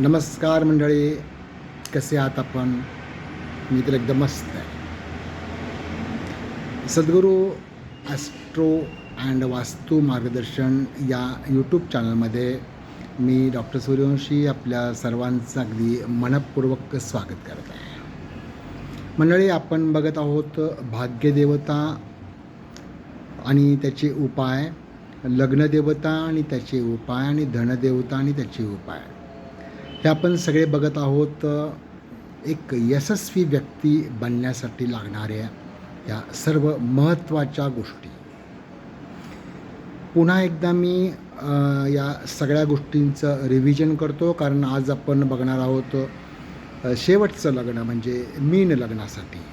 नमस्कार मंडळी कसे आहात आपण? मी तर एकदम मस्त आहे. सद्गुरू ॲस्ट्रो अँड वास्तू मार्गदर्शन या यूट्यूब चॅनलमध्ये मी डॉक्टर सूर्यवंशी आपल्या सर्वांचं अगदी मनपूर्वक स्वागत करत आहे. मंडळी आपण बघत आहोत भाग्यदेवता आणि त्याचे उपाय लग्नदेवता आणि त्याचे उपाय आणि धनदेवता आणि त्याचे उपाय. हे आपण सगळे बघत आहोत एक यशस्वी व्यक्ती बनण्यासाठी लागणाऱ्या या सर्व महत्त्वाच्या गोष्टी. पुन्हा एकदा मी या सगळ्या गोष्टींचं रिव्हिजन करतो कारण आज आपण बघणार आहोत शेवटचं लग्न म्हणजे मीन लग्नासाठी.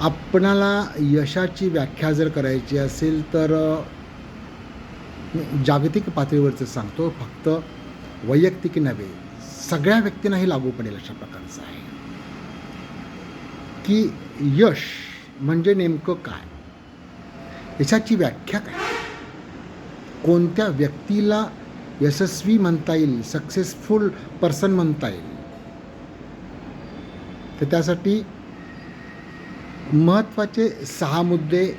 आपणाला यशाची व्याख्या जर करायची असेल तर जागतिक पातळीवरचं सांगतो फक्त वैयक्तिक नव्हे सगळ्या व्यक्तींना हे लागू पडेल अशा प्रकारचं आहे. की यश म्हणजे नेमकं काय? यशाची व्याख्या काय? कोणत्या व्यक्तीला यशस्वी म्हणता येईल सक्सेसफुल पर्सन म्हणता येईल? तर त्यासाठी महत्त्वाचे सहा मुद्दे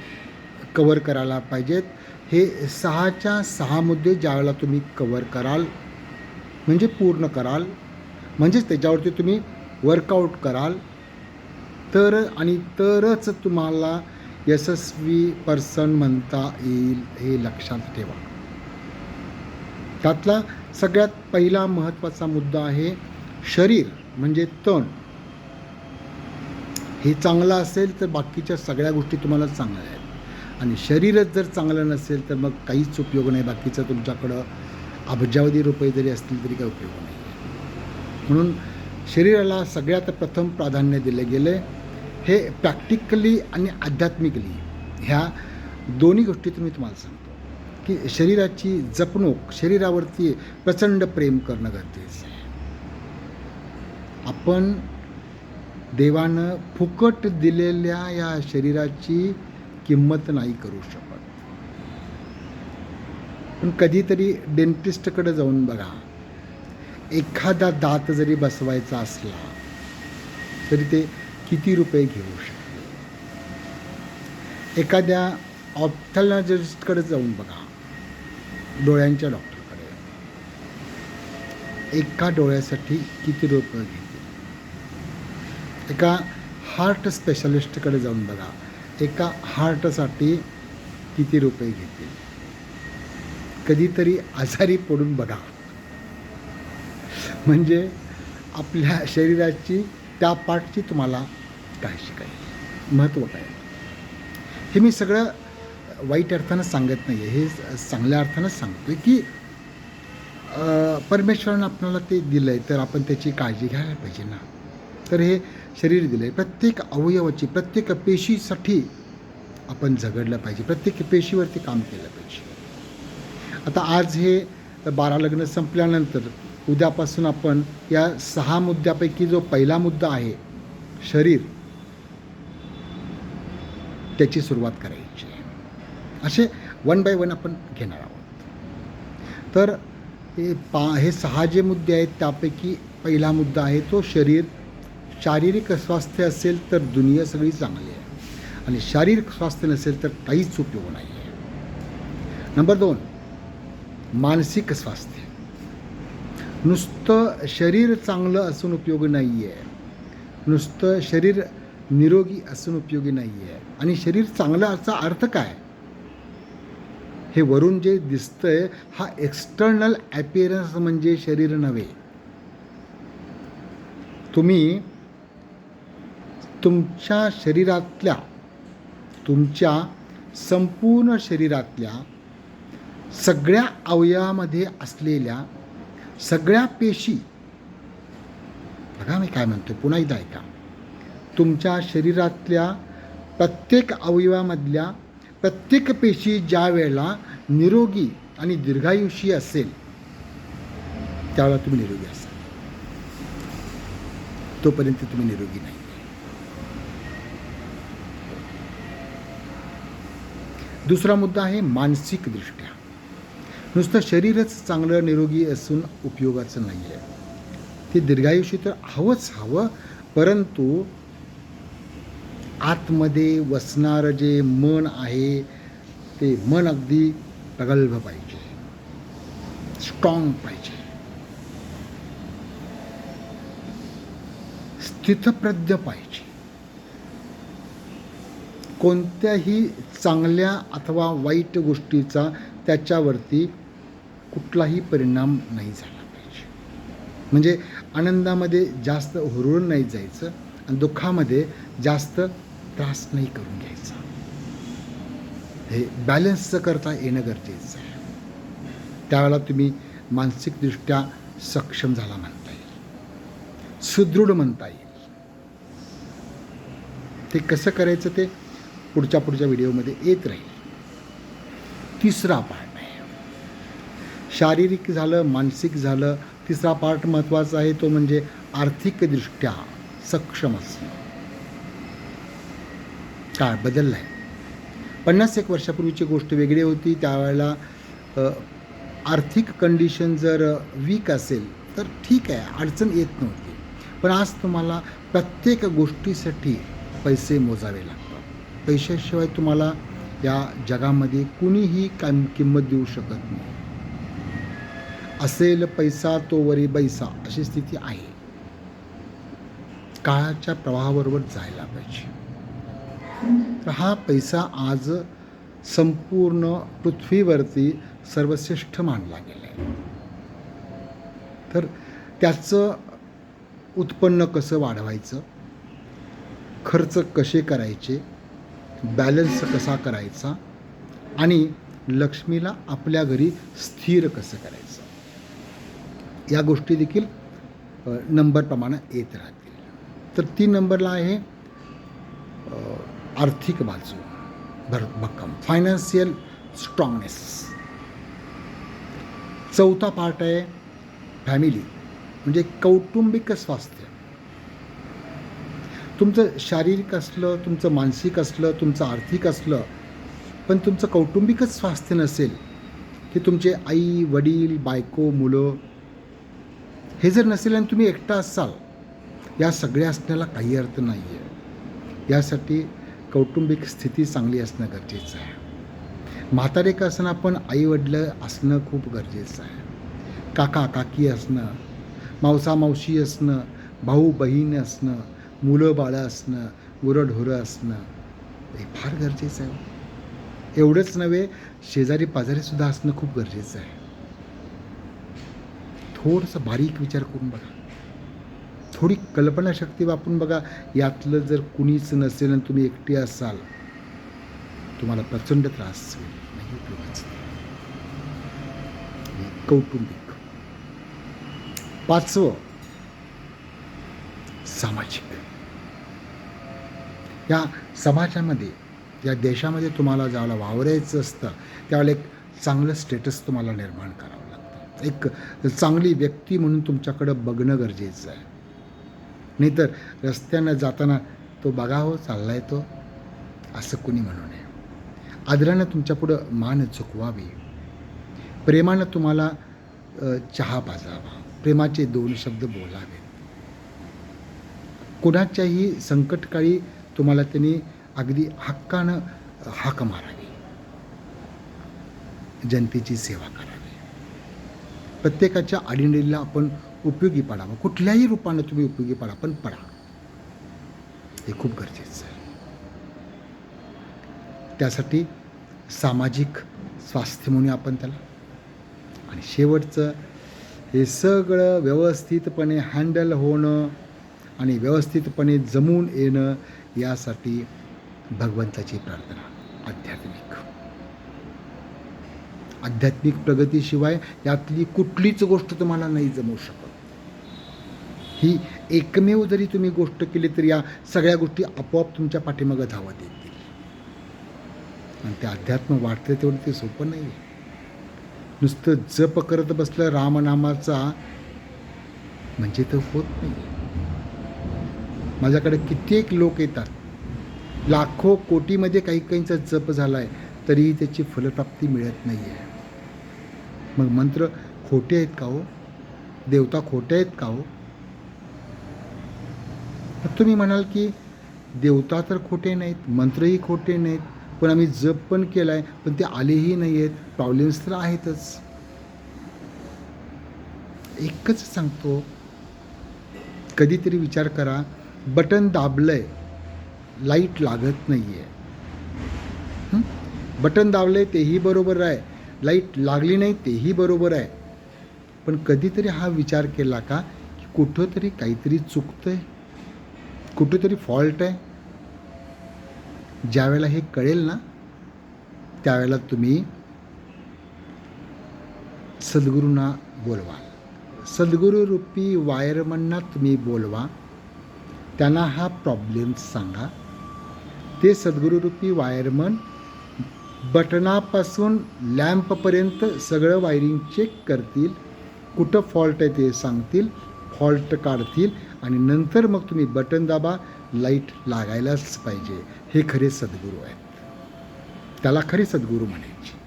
कवर करायला पाहिजेत. हे सहाच्या सहा मुद्दे ज्यावेळेला तुम्ही कवर कराल म्हणजे पूर्ण कराल. म्हणजेच त्याच्यावरती तुम्ही वर्कआउट कराल. तर आणि तरच तुम्हाला यशस्वी पर्सन म्हणता येईल हे लक्षात ठेवा. त्यातला सगळ्यात पहिला महत्त्वाचा मुद्दा आहे शरीर म्हणजे तण. हे चांगलं असेल तर बाकीच्या सगळ्या गोष्टी तुम्हाला चांगल्या आहेत. आणि शरीरच जर चांगलं नसेल तर मग काहीच उपयोग नाही. बाकीचं तुमच्याकडं अब्जावधी रुपये जरी असतील तरी काही उपयोग नाही. म्हणून शरीराला सगळ्यात प्रथम प्राधान्य दिले गेले. हे प्रॅक्टिकली आणि आध्यात्मिकली ह्या दोन्ही गोष्टीतून मी तुम्हाला सांगतो. की शरीराची जपणूक शरीरावरती प्रचंड प्रेम करणं गरजेचं आहे. आपण देवानं फुकट दिलेल्या या शरीराची किंमत नाही करू शकत. पण कधीतरी डेंटिस्टकडे जाऊन बघा. एखादा दात जरी बसवायचा असला तरी ते किती रुपये घेऊ शकते एखाद्या ऑप्थॅलॉजिस्टकडे जाऊन बघा. डोळ्यांच्या डॉक्टरकडे. एका डोळ्यासाठी किती रुपये घेतील? एका हार्ट स्पेशलिस्टकडे जाऊन बघा. एका हार्टसाठी किती रुपये घेतील? कधीतरी आजारी पडून बघा. म्हणजे आपल्या शरीराची त्या पार्टची तुम्हाला काळजी काय महत्त्व काय हे मी सगळं वाईट अर्थानं सांगत नाही आहे हे चांगल्या अर्थानं सांगतो आहे की परमेश्वरानं आपल्याला ते दिलं आहे तर आपण त्याची काळजी घ्यायला पाहिजे ना. तर हे शरीर दिलं आहे प्रत्येक अवयवाची प्रत्येक पेशीसाठी आपण झगडलं पाहिजे. प्रत्येक पेशीवरती काम केलं पाहिजे. आता आज हे बारा लग्न संपल्यानंतर उद्यापासून आपण या सहा मुद्द्यापैकी जो पहिला मुद्दा आहे शरीर त्याची सुरुवात करायची आहे. असे वन बाय वन आपण घेणार आहोत. तर हे पा हे सहा जे मुद्दे आहेत त्यापैकी पहिला मुद्दा आहे तो शरीर. शारीरिक स्वास्थ्य असेल तर दुनिया सगळी चांगली आहे. आणि शारीरिक स्वास्थ्य नसेल तर काहीच उपयोग नाही आहे नंबर दोन मानसिक स्वास्थ्य. नुसतं शरीर चांगलं असून उपयोग नाही आहे नुसतं शरीर निरोगी असून उपयोगी नाही आहे आणि शरीर चांगलं असा अर्थ काय? हे वरून जे दिसतंय हा एक्सटर्नल ॲपिअरन्स म्हणजे शरीर नव्हे. तुम्ही तुमच्या शरीरातल्या तुमच्या संपूर्ण शरीरातल्या सगळ्या अवयवामध्ये असलेल्या सगळ्या पेशी बघा मी काय म्हणतो पुन्हा एकदा ऐका. तुमच्या शरीरातल्या प्रत्येक अवयवामधल्या प्रत्येक पेशी ज्या वेळेला निरोगी आणि दीर्घायुषी असेल त्यावेळेला तुम्ही निरोगी असाल. तोपर्यंत तुम्ही निरोगी नाही. दुसरा मुद्दा आहे मानसिकदृष्ट्या. नुसतं शरीरच चांगलं निरोगी असून उपयोगाचं नाही आहे ते दीर्घायुष्य तर हवंच हवं परंतु आतमध्ये वसणारं जे मन आहे ते मन अगदी प्रगल्भ पाहिजे. स्ट्रॉंग पाहिजे. स्थितप्रज्ञ पाहिजे. कोणत्याही चांगल्या अथवा वाईट गोष्टीचा त्याच्यावरती कुठलाही परिणाम नाही झाला पाहिजे. म्हणजे आनंदामध्ये जास्त हुरळून नाही जायचं आणि दुःखामध्ये जास्त त्रास नाही करून घ्यायचा. हे बॅलन्स करता येणं गरजेचं आहे. त्यावेळेला तुम्ही मानसिकदृष्ट्या सक्षम झाला म्हणता येईल. सुदृढ म्हणता येईल. ते कसं करायचं ते पुढच्या पुढच्या व्हिडिओमध्ये येत राहील. तिसरा पाठ. शारीरिक झालं मानसिक झालं तिसरा पार्ट महत्त्वाचा आहे तो म्हणजे आर्थिकदृष्ट्या सक्षम असणं. काळ बदलला आहे पन्नास एक वर्षापूर्वीची गोष्ट वेगळी होती. त्यावेळेला आर्थिक कंडिशन जर वीक असेल तर ठीक आहे अडचण येत नव्हती. पण आज तुम्हाला प्रत्येक गोष्टीसाठी पैसे मोजावे लागतात. पैशाशिवाय तुम्हाला या जगामध्ये कुणीही काम किंमत देऊ शकत नाही. असेल पैसा तो वरी बैसा अशी स्थिती आहे. काळाच्या प्रवाहाबरोबर जायला पाहिजे. तर हा पैसा आज संपूर्ण पृथ्वीवरती सर्वश्रेष्ठ मानला गेला आहे तर त्याचं उत्पन्न कसं वाढवायचं? खर्च कसे करायचे? बॅलन्स कसा करायचा? आणि लक्ष्मीला आपल्या घरी स्थिर कसं करायचं? या गोष्टी देखील नंबरप्रमाणे येत राहतील. तर तीन नंबरला आहे आर्थिक बाजू भर भक्कम फायनान्शियल स्ट्रॉंगनेस चौथा पार्ट आहे फॅमिली म्हणजे कौटुंबिक स्वास्थ्य. तुमचं शारीरिक असलं तुमचं मानसिक असलं तुमचं आर्थिक असलं पण तुमचं कौटुंबिकच स्वास्थ्य नसेल की तुमचे आई वडील बायको मुलं हे जर नसेल आणि तुम्ही एकटा असाल या सगळ्या असण्याला काही अर्थ नाही आहे यासाठी कौटुंबिक स्थिती चांगली असणं गरजेचं आहे. म्हातारे का असणं पण आई वडील असणं खूप गरजेचं आहे. काका काकी असणं मावसा मावशी असणं भाऊ बहीण असणं मुलं बाळं असणं गुरंढोरं असणं हे फार गरजेचं आहे. एवढंच नव्हे शेजारी पाजारीसुद्धा असणं खूप गरजेचं आहे. थोडंसं बारीक विचार करून बघा. थोडी कल्पनाशक्ती वापरून बघा यातलं जर कुणीच नसेल आणि तुम्ही एकटे असाल तुम्हाला प्रचंड त्रास होईल. नाही कौटुंबिक. पाचवं सामाजिक. या समाजामध्ये या देशामध्ये तुम्हाला ज्यावेळेला वावरायचं असतं त्यावेळेला एक चांगलं स्टेटस तुम्हाला निर्माण करावं एक चांगली व्यक्ती म्हणून तुमच्याकडं बघणं गरजेचं आहे. नाहीतर रस्त्यानं जाताना तो बघा हो चाललाय तो. असं कुणी म्हणू नये. आदरानं तुमच्यापुढं मान झुकवावी प्रेमानं तुम्हाला चहा पाजावा प्रेमाचे दोन शब्द बोलावे कुणाच्याही संकटकाळी तुम्हाला त्यांनी अगदी हक्कानं हाक मारावी. जनतेची सेवा करावी. प्रत्येकाच्या आडीनडीला आपण उपयोगी पडावं. कुठल्याही रूपानं तुम्ही उपयोगी पडा पण पडा. हे खूप गरजेचं आहे. त्यासाठी सामाजिक स्वास्थ्य म्हणूया आपण त्याला. आणि शेवटचं हे सगळं व्यवस्थितपणे हँडल होणं आणि व्यवस्थितपणे जमून येणं यासाठी भगवंताची प्रार्थना आध्यात्मिक. आध्यात्मिक प्रगतीशिवाय यातली कुठलीच गोष्ट तुम्हाला नाही जमू शकत. ही एकमेव जरी तुम्ही गोष्ट केली तर या सगळ्या गोष्टी आपोआप तुमच्या पाठीमागं धावत येतील आणि ते अध्यात्म वाटते तेवढं ते सोपं नाही आहे नुसतं जप करत बसलं रामनामाचा म्हणजे तर होत नाही. माझ्याकडे कित्येक लोक येतात. लाखो कोटीमध्ये काही काहींचा जप झाला आहे तरीही त्याची फलप्राप्ती मिळत नाही आहे मग मंत्र खोटे आहेत का हो? देवता खोटे आहेत का हो? तुम्ही म्हणाल की देवता तर खोटे नाहीत मंत्रही खोटे नाहीत पण आम्ही जप पण केला आहे पण ते आलेही नाही आहेत प्रॉब्लेम्स तर आहेतच. एकच सांगतो कधीतरी विचार करा बटन दाबलंय लाइट लागत नाही आहे बटन दाबलंय तेही बरोबर आहे. लाइट लागली नाही तेही बरोबर आहे. पण कधीतरी हा विचार केला का की कुठंतरी काहीतरी चुकतं आहे कुठंतरी फॉल्ट आहे? ज्यावेळेला हे कळेल ना त्यावेळेला तुम्ही सद्गुरूंना बोलवा. सद्गुरुरूपी वायरमनना तुम्ही बोलवा. त्यांना हा प्रॉब्लेम सांगा. ते सद्गुरूरूपी वायरमन बटनापासून लॅम्पपर्यंत सगळं वायरिंग चेक करतील. कुठं फॉल्ट आहे ते सांगतील फॉल्ट काढतील आणि नंतर मग तुम्ही बटन दाबा लाइट लागायलाच पाहिजे. हे खरे सद्गुरू आहेत. त्याला खरे सद्गुरू म्हणायचे.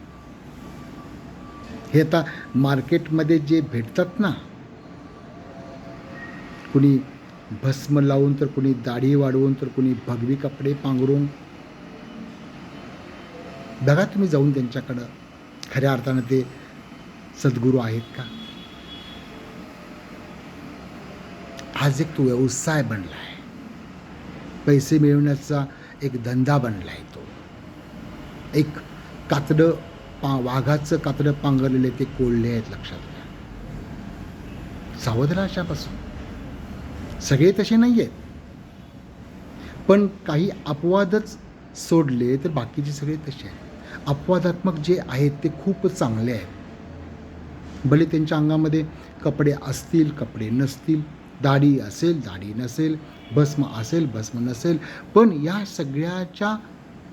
हे आता मार्केटमध्ये जे भेटतात ना कुणी भस्म लावून तर कुणी दाढी वाढवून तर कुणी भगवी कपडे पांघरून बघा तुम्ही जाऊन त्यांच्याकडं. खऱ्या अर्थानं ते सद्गुरू आहेत का? आज एक तो व्यवसाय बनला आहे पैसे मिळवण्याचा एक धंदा बनला आहे तो. एक कातडं पा वाघाचं कातडं पांघरलेले ते कोल्हे आहेत लक्षात घ्या. सावध अशापासून. सगळे तसे नाही आहेत पण काही अपवादच सोडले तर बाकीचे सगळे तसे आहेत. अपवादात्मक जे आहेत ते खूप चांगले आहेत. भले त्यांच्या अंगामध्ये कपडे असतील कपडे नसतील दाढी असेल दाढी नसेल भस्म असेल भस्म नसेल पण या सगळ्याच्या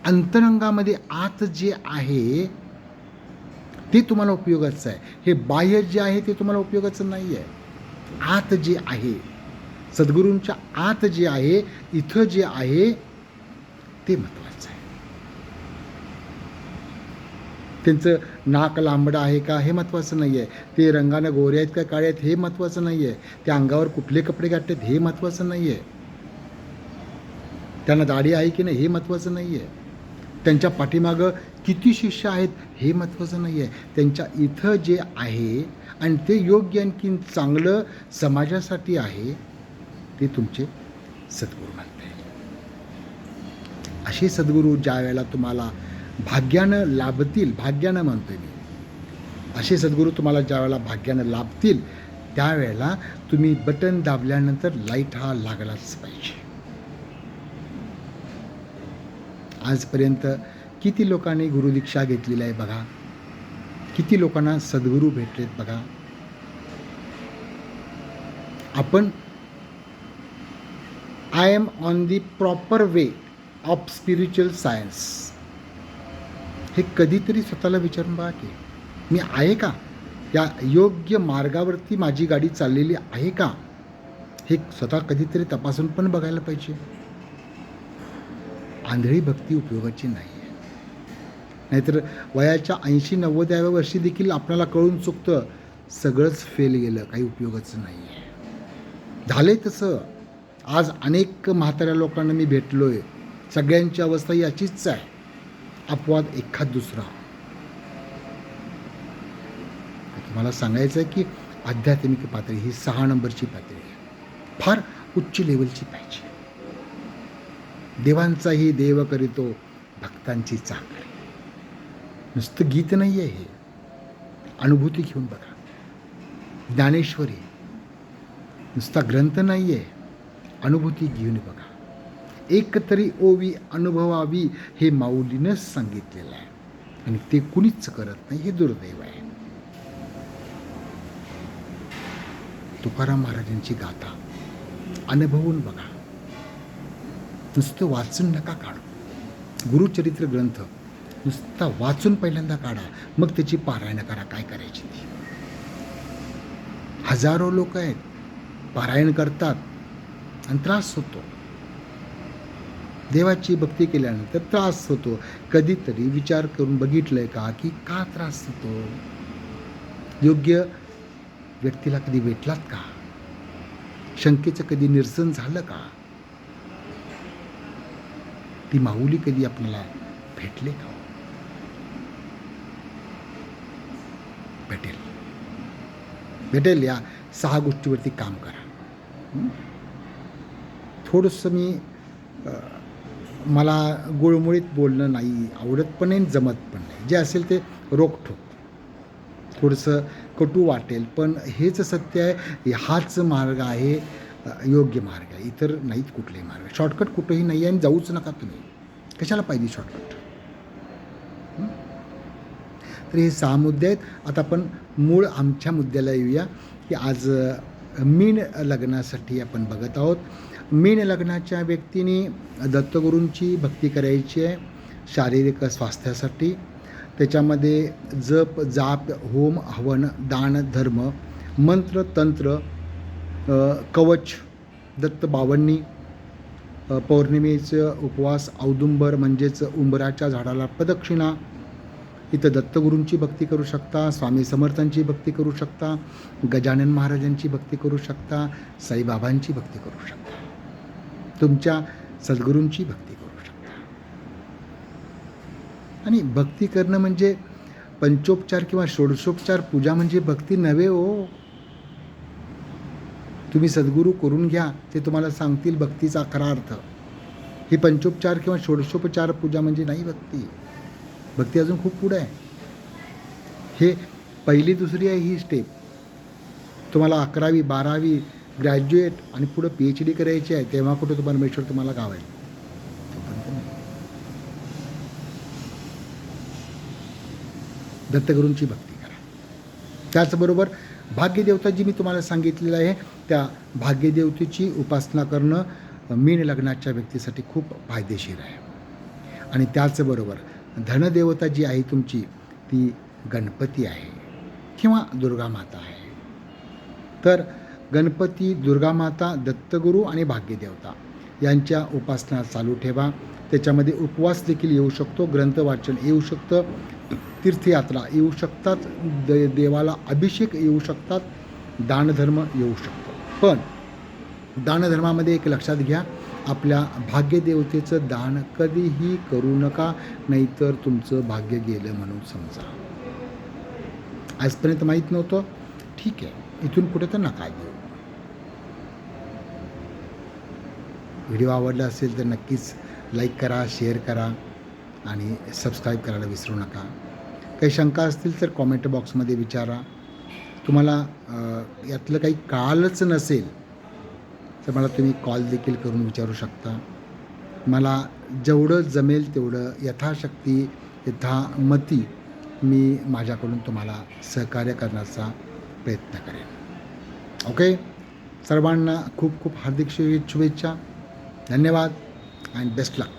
अंतरंगामध्ये आत जे आहे ते तुम्हाला उपयोगाचं आहे. हे बाह्य जे आहे ते तुम्हाला उपयोगाचं नाही आहे आत जे आहे सद्गुरूंच्या आत जे आहे इथं जे आहे ते म्हणतात आहे त्यांचं नाक लांबडं आहे का हे महत्त्वाचं नाही आहे ते रंगानं गोरे आहेत का काळे आहेत हे महत्त्वाचं नाही आहे त्या अंगावर कुठले कपडे घातलेत हे महत्त्वाचं नाही आहे त्यांना दाढी आहे की नाही हे महत्त्वाचं नाही आहे त्यांच्या पाठीमागं किती शिष्य आहेत हे महत्त्वाचं नाही आहे त्यांच्या इथं जे आहे आणि ते योग्य आणखीन चांगलं समाजासाठी आहे ते तुमचे सद्गुरू म्हणते असे सद्गुरू ज्या वेळेला तुम्हाला भाग्यानं लाभतील भाग्यानं म्हणतोय मी. असे सद्गुरू तुम्हाला ज्या वेळेला भाग्यानं लाभतील त्यावेळेला तुम्ही बटन दाबल्यानंतर लाइट हा लागलाच पाहिजे. आजपर्यंत किती लोकांनी गुरुदीक्षा घेतलेली आहे बघा. किती लोकांना सद्गुरू भेटलेत बघा. आपण I am on the proper way of spiritual science हे कधीतरी स्वतःला विचारून बघा की मी आहे का? या योग्य मार्गावरती माझी गाडी चाललेली आहे का? हे स्वतः कधीतरी तपासून पण बघायला पाहिजे. आंधळी भक्ती उपयोगाची नाही आहे. नाहीतर वयाच्या ऐंशी नव्वदाव्या वर्षी देखील आपल्याला कळून चुकतं सगळंच फेल गेलं काही उपयोगाचं नाही आहे. झाले तसं. आज अनेक म्हाताऱ्या लोकांना मी भेटलो आहे सगळ्यांची अवस्था याचीच आहे. अपवाद एखाद दुसरा. मला सांगायचं आहे की आध्यात्मिक पातळी ही सहा नंबरची पातळी आहे. फार उच्च लेवलची पाहिजे. देवांचाही देव करीतो भक्तांची चाकरी. नुसतं गीत नाही आहे हे. अनुभूती घेऊन बघा. ज्ञानेश्वरी. नुसता ग्रंथ नाही आहे अनुभूती घेऊन बघा. एक तरी ओवी अनुभवावी हे माऊलीनं सांगितलेलं आहे. आणि ते कुणीच करत नाही हे दुर्दैव आहे. तुकाराम महाराजांची गाथा. अनुभवून बघा. नुसतं वाचून नका काढू. गुरुचरित्र ग्रंथ नुसता वाचून पहिल्यांदा काढा. मग त्याची पारायण करा काय करायची ती. हजारो लोक आहेत. पारायण करतात. आणि त्रास होतो. देवाची भक्ती केल्यानंतर त्रास होतो. कधीतरी विचार करून बघितलंय का की का त्रास होतो? योग्य व्यक्तीला कधी भेटलात का? शंकेचं कधी निरसन झालं का? ती माऊली कधी आपल्याला भेटले का? भेटेल. भेटेल या सहा गोष्टीवरती काम करा. थोडंसं मी मला गुळमुळीत बोलणं नाही आवडत पण नाही जमत पण नाही. जे असेल ते रोखठोक. थोडंसं कटू वाटेल पण हेच सत्य आहे हाच मार्ग आहे योग्य मार्ग आहे. इतर नाहीत कुठलेही मार्ग. शॉर्टकट कुठंही नाही आहे आणि जाऊच नका तुम्ही. कशाला पाहिजे शॉर्टकट? तर हे सहा मुद्दे आहेत. आता आपण मूळ आमच्या मुद्द्याला येऊया की आज मीन लग्नासाठी आपण बघत आहोत. मीन लग्नाच्या व्यक्तीने दत्तगुरूंची भक्ती करायची आहे शारीरिक स्वास्थ्यासाठी. त्याच्यामध्ये जप जाप होम हवन दान धर्म मंत्र तंत्र कवच दत्त बावन्नी पौर्णिमेचं उपवास औदुंबर म्हणजेच उंबराच्या झाडाला प्रदक्षिणा. इथं दत्तगुरूंची भक्ती करू शकता स्वामी समर्थांची भक्ती करू शकता गजानन महाराजांची भक्ती करू शकता साईबाबांची भक्ती करू शकता. तुमच्या सद्गुरूंची भक्ती करू शकता. आणि भक्ती करणं म्हणजे पंचोपचार किंवा षोडशोपचार पूजा म्हणजे भक्ती नव्हे हो. तुम्ही सद्गुरू करून घ्या ते तुम्हाला सांगतील भक्तीचा खरा अर्थ. ही पंचोपचार किंवा षोडशोपचार पूजा म्हणजे नाही भक्ती. भक्ती अजून खूप पुढं आहे. हे पहिली दुसरी आहे ही स्टेप तुम्हाला अकरावी बारावी ग्रॅज्युएट आणि पुढं पी एच डी करायची आहे तेव्हा कुठं तो परमेश्वर तुम्हाला गावेल दत्तगुरूंची भक्ती करा. त्याचबरोबर भाग्यदेवता जी मी तुम्हाला सांगितलेलं आहे त्या भाग्यदेवतेची उपासना करणं मीन लग्नाच्या व्यक्तीसाठी खूप फायदेशीर आहे. आणि त्याचबरोबर धनदेवता जी आहे तुमची ती गणपती आहे किंवा दुर्गा माता आहे. तर गणपती दुर्गामाता दत्तगुरू आणि भाग्यदेवता यांच्या उपासना चालू ठेवा. त्याच्यामध्ये उपवास देखील येऊ शकतो ग्रंथ वाचन येऊ शकतं तीर्थयात्रा येऊ शकतात दे देवाला अभिषेक येऊ शकतात दानधर्म येऊ शकतो. पण दानधर्मामध्ये एक लक्षात घ्या आपल्या भाग्यदेवतेचं दान कधीही करू नका नाहीतर तुमचं भाग्य गेलं म्हणून समजा. आजपर्यंत माहीत नव्हतं? ठीक आहे. इथून पुढे तर नका देऊ. व्हिडिओ आवडला असेल तर नक्कीच लाईक करा शेअर करा आणि सबस्क्राईब करायला विसरू नका. काही शंका असतील तर कॉमेंट बॉक्समध्ये विचारा. तुम्हाला यातलं काही कळालंच नसेल तर मला तुम्ही कॉल देखील करून विचारू शकता. मला जेवढं जमेल तेवढं यथाशक्ती यथामती मी माझ्याकडून तुम्हाला सहकार्य करण्याचा प्रयत्न करेन. ओके? सर्वांना खूप खूप हार्दिक शुभे- शुभेच्छा. धन्यवाद अँड बेस्ट लक